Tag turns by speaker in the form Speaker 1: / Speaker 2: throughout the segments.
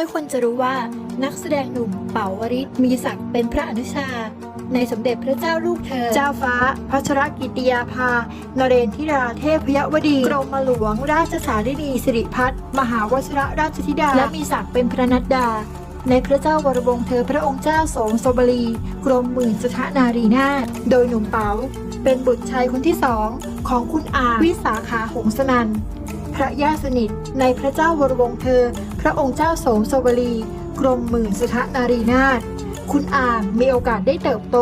Speaker 1: อยคนจะรู้ว่านักแสดงหนุ่มเป๋าวริศมีศักดิ์เป็นพระอนุชา ในสมเด็จพระเจ้าลูกเธอ เจ้าฟ้า พัชรกิติยาภานเรนทิราเทพยวดี กรมหลวงราชสารินีสิริพัฒน์มหาวชิระราชธิดา และมีศักดิ์เป็นพระนัดดา ในพระเจ้าวรวงเธอพระองค์เจ้าสมโซบรี กรมหมื่นสถานารีนาถโดยหนุ่มเป๋าเป็นบุตรชายคนที่สองของคุณอาวิสาขาหงสนันพระญาติสนิทในพระเจ้าวรวงเธอ พระองค์เจ้าโสมโซบรีกรมหมื่นสถานารีนาถคุณอางมีโอกาสได้เติบโต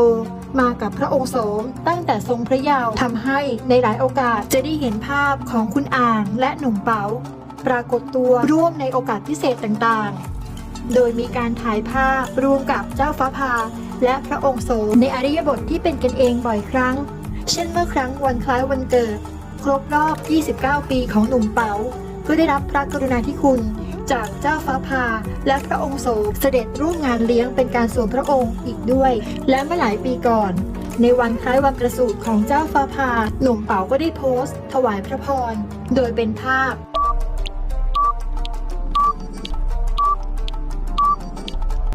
Speaker 1: มากับพระองค์โสมตั้งแต่ทรงพระเยาว์ทำให้ในหลายโอกาสจะได้เห็นภาพของคุณอางและหนุ่มเปาปรากฏตัวร่วมในโอกาสพิเศษต่างๆ โดยมีการถ่ายภาพร่วมกับเจ้าฟ้าพา และพระองค์โสมในอริยบทที่เป็นกันเองบ่อยครั้ง เช่นเมื่อครั้งวันคล้ายวันเกิด ครบรอบ 29 ปีของหนุ่มเปาเพื่อได้รับพระกรุณาธิคุณ จากเจ้าฟ้าพา และพระองค์โสมเสด็จร่วมงานเลี้ยงเป็นการส่วนพระองค์อีกด้วย และเมื่อหลายปีก่อน ในวันคล้ายวันประสูติของเจ้าฟ้าพา หนุ่มเป๋าก็ได้โพสต์ ถวายพระพร โดยเป็นภาพ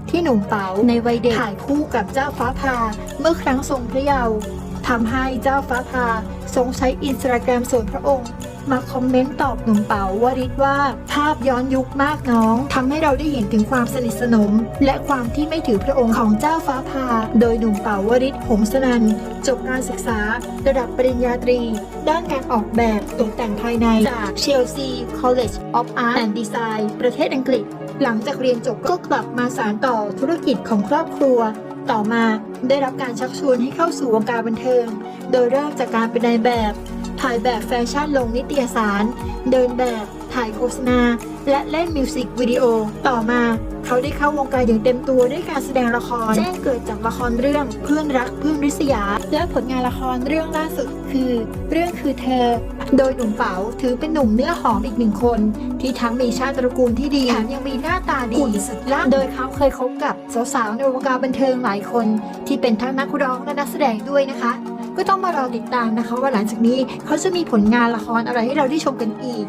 Speaker 1: ที่หนุ่มเป๋าในวัยเด็กถ่ายคู่กับเจ้าฟ้าพา เมื่อครั้งทรงพระเยาว์ทำให้เจ้าฟ้าพา ทรงใช้อินสตาแกรมส่วนพระองค์ มาคอมเมนต์ตอบหนุ่มเป๋าวริศว่า ภาพย้อนยุคมากน้องทำให้เราได้เห็นถึงความสนิทสนม และความที่ไม่ถือพระองค์ของเจ้าฟ้าพา โดยหนุ่มเป๋าวริศหงสนันจบการศึกษา ระดับปริญญาตรี ด้านการออกแบบตกแต่งภายในจาก Chelsea College of Art and Design ประเทศอังกฤษ หลังจากเรียนจบก็กลับมาสานต่อธุรกิจของครอบครัวต่อมาได้รับการชักชวนให้เข้าสู่วงการบันเทิง โดยเริ่มจากการเป็นนายแบบ ถ่ายแบบแฟชั่นลงนิตยสาร เดินแบบ ถ่ายโฆษณา และเล่นมิวสิกวิดีโอ ต่อมา เขาได้เข้าวงการอย่างเต็มตัวด้วยการแสดงละคร แจ้งเกิดจากละครเรื่องเพื่อนรักเพื่อนริษยา และผลงานละครเรื่องล่าสุดคือ เรื่องคือเธอ โดยหนุ่มเป๋าถือเป็นหนุ่มเนื้อหอมอีกหนึ่งคน ที่ทั้งมีชาติตระกูลที่ดีแถมยังมีหน้าตาดีสุดล่ำโดยเขาเคยคบกับสาวๆในวงการบันเทิงหลายคน ที่เป็นทั้งนักร้องและนักแสดงด้วยนะคะ ก็ต้องมารอติดตามนะคะ ว่าหลังจากนี้เขาจะมีผลงานละครอะไรให้เราได้ชมกันอีก